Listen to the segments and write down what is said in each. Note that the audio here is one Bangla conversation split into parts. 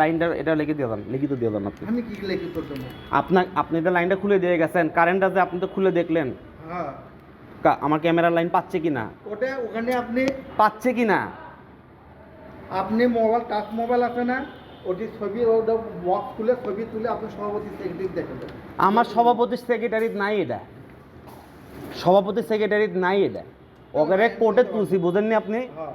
লাইনটা এটা লিখে দিয়ে দেন লিখিত দিয়ে দেন আপনি। আমি কি লিখিত দেবো? আপনার আপনি তো লাইনটা খুলে দিয়ে গেছেন কারেন্টটা যে আপনি তো খুলে দেখলেন। হ্যাঁ। আমার ক্যামেরার লাইন পাচ্ছে কি না ওটা ওখানে আপনি পাচ্ছে কি না আপনি মোবাইল টাচ মোবাইল আছে না ওটি ছবি ওটা বক্স খুলে ছবি তুলে আপনি সভাপতি সেক্রেটারি দেখাবেন আমার সভাপতি সেক্রেটারি নাই এটা। সভাপতি সেক্রেটারি নাই এটা। ওকে কোর্টে তুলছি বুঝেননি আপনি? হ্যাঁ।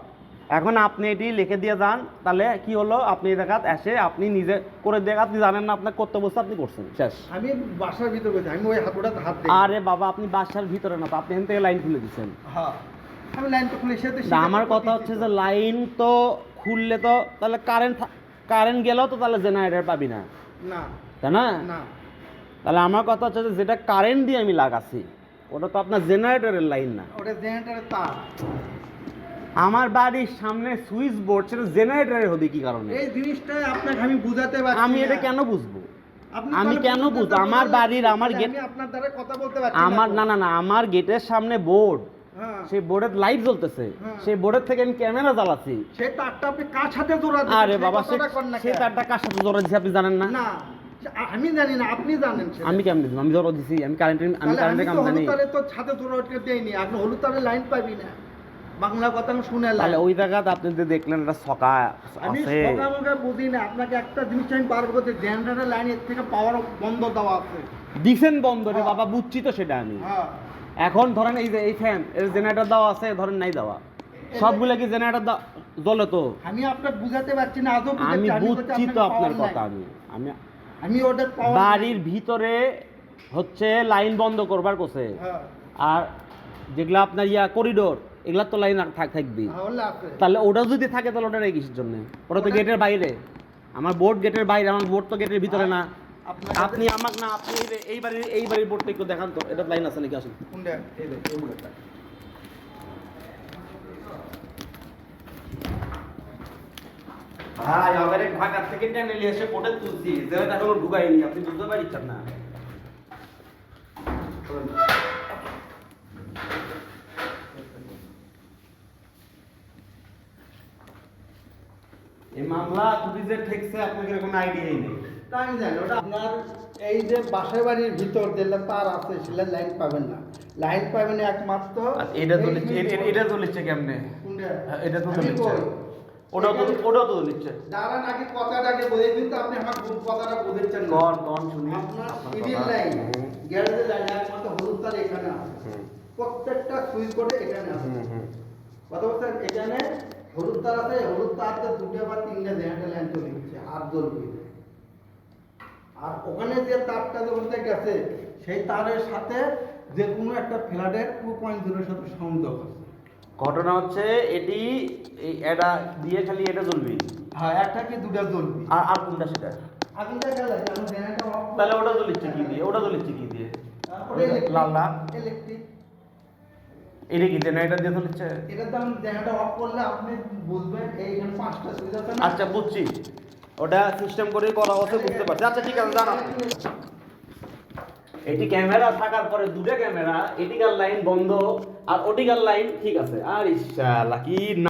এখন আপনি এটি লিখে দিয়ে যান তাহলে কি হলো? আপনি দেখাত এসে আপনি নিজে করে দেখ আপনি জানেন না আপনার করতে বসে আপনি করছেন। শেষ। আমি বাসার ভিতরে আমি ওই হাত ওটা হাত দিই। আরে বাবা আপনি বাসার ভিতরে না তো আপনি এখান থেকে লাইন খুলে দিচ্ছেন। হ্যাঁ আমি লাইনটা খুলে সেতে তা আমার কথা হচ্ছে যে লাইন তো খুললে তো তাহলে কারেন্ট কারেন্ট গেলেও তো তাহলে জেনারেটর পাবি না। না। তাই না? না। তাহলে আমার কথা হচ্ছে যে যেটা কারেন্ট দিয়ে আমি লাগাচ্ছি ওটা তো আপনার জেনারেটরের লাইন না। ওটা জেনারেটারের তার। আমার বাড়ির সামনে সুইচ বোর্ড সেটা জেনারেটরের হবে কি কারণে? এই জিনিসটাই আপনাকে আমি বুঝাতে পারছি আমি এটা কেন বুঝব? আমি কেন বুঝব? আমার বাড়ির, আমার গেট- আমি আপনার দ্বারা কথা বলতে পারছি আমার না না না আমার গেটের সামনে বোর্ড। হ্যাঁ। সেই বোর্ডের লাইট জ্বলতেছে। হ্যাঁ। সেই বোর্ডের থেকে আমি ক্যামেরা জ্বালাচ্ছি। সেই তারটা আপনি কার সাথে জোড়া আরে বাবা? তারটা কার সাথে জোড়া দিছি আপনি জানেন না? না আমি জানি না আপনি জানেন আমি কেমন আমি জোড়া দিছি আমি কারেন্টের আমি কারেন্টের কাম জানি। তো ছাদে জোড়া দেয়নি আপনি হলুদ তারে লাইন পাবি না। বাংলা কথা আমি শুনে তাহলে ওই জায়গাতে আপনি যে দেখলেন একটা সকা আমি আছে সকালকে বুঝি না আপনাকে একটা জিনিস আমি বারবার করতে জেনারেটার লাইন এর থেকে পাওয়ার বন্ধ দেওয়া আছে। দিছেন বন্ধ রে হ্যাঁ। বাবা বুঝছি তো সেটা আমি। হ্যাঁ। এখন ধরেন এই যে এই ফ্যান এর জেনারেটর দেওয়া আছে ধরেন নাই দেওয়া। সবগুলা কি জেনারেটর জ্বলে তো। আমি আপনাকে বুঝাতে পারছি না বুঝাচ্ছি, আমি বুঝছি তো আপনার আপনার কথা আমি। আমি আমি ওটা পাওয়ার বাড়ির ভিতরে হচ্ছে লাইন বন্ধ করবার কোসে। হ্যাঁ। আর যেগুলা আপনার ইয়া করিডোর এগুলা তো লাইন থাক থাকবি তাহলে ওটা যদি থাকে তাহলে ওটা নেই কিসের জন্য? ওটা তো গেটের বাইরে। আমার বোর্ড গেটের বাইরে আমার বোর্ড তো গেটের ভিতরে না। আপনি আমাকে না আপনি এই বাড়ির এই বাড়ির বোর্ডটা একটু দেখান তো। এটা লাইন আছে নাকি? আসুন। ভাই ঢাকা থেকে টেনে নিয়ে এসে কোটে তুলছি। যেটা এখনও ঢুকাইনি আপনি বুঝতে পারছেন না। এই মামলা তুমি যে ঠেকছে আপনাকে কোনো আইডিয়াই নেই। তা আমি জানি ওটা আপনার এই যে বাসার বাড়ির ভিতর যেটা তার আছে সেটা লাইন পাবেন না। লাইন পাবেন একমাত্র এটা তো এটা- তো লিখছে কেমনে? হ্যাঁ, এটা তো লিখছে। কই? তো এখানে- তো লিখছে। দাঁড়ান আগে কথাটাকে বলে দিন তো আপনি আমার কথাটা বুঝেছেন না। কন কন শুনি? আপনার আপনার সিভিল কথা। লাইন গ্যারেজের লাইন একমাত্র হলুদ তার এখানে আছে। প্রত্যেকটা সুইচ বোর্ডে এখানে আছে। কথা বলছেন? এখানে হলুদ তার আছে হলুদ তারতে দুটো বা তিনটে জেনারেটর লাইন চলে গেছে আর জ্বলবে আর ওখানে যে তারটা যখন গেছে সেই তারের সাথে যে কোনো একটা ফ্ল্যাটের টু পয়েন্ট জিরোর সাথে সংযোগ আছে। ঘটনা হচ্ছে এটি এটা দিয়ে খালি এটা জ্বলবি? হ্যাঁ একটা কি দুটা জ্বলবে? আর আর কোনটা সেটা? আগুনটা গেলে তাহলে ওটা জ্বলিচ্ছে কি দিয়ে? ওটা জ্বলিচ্ছে কি দিয়ে? তারপরে লাল ইলেকট্রিক এটা কি জেনারেটর দিয়ে জ্বলিচ্ছে এটা তো আমি জেনারেটর অফ করলে আপনি বুঝবেন এইখানে পাঁচটা সুইচ আছে না? আচ্ছা বুঝছি। ওটা সিস্টেম করে করা হচ্ছে বুঝতে পারছি। আচ্ছা ঠিক আছে জানা এটি ক্যামেরা থাকার পরে দুটো ক্যামেরা এটিকার লাইন বন্ধ আর ওটিকার লাইন ঠিক আছে। আর ইশালা কি না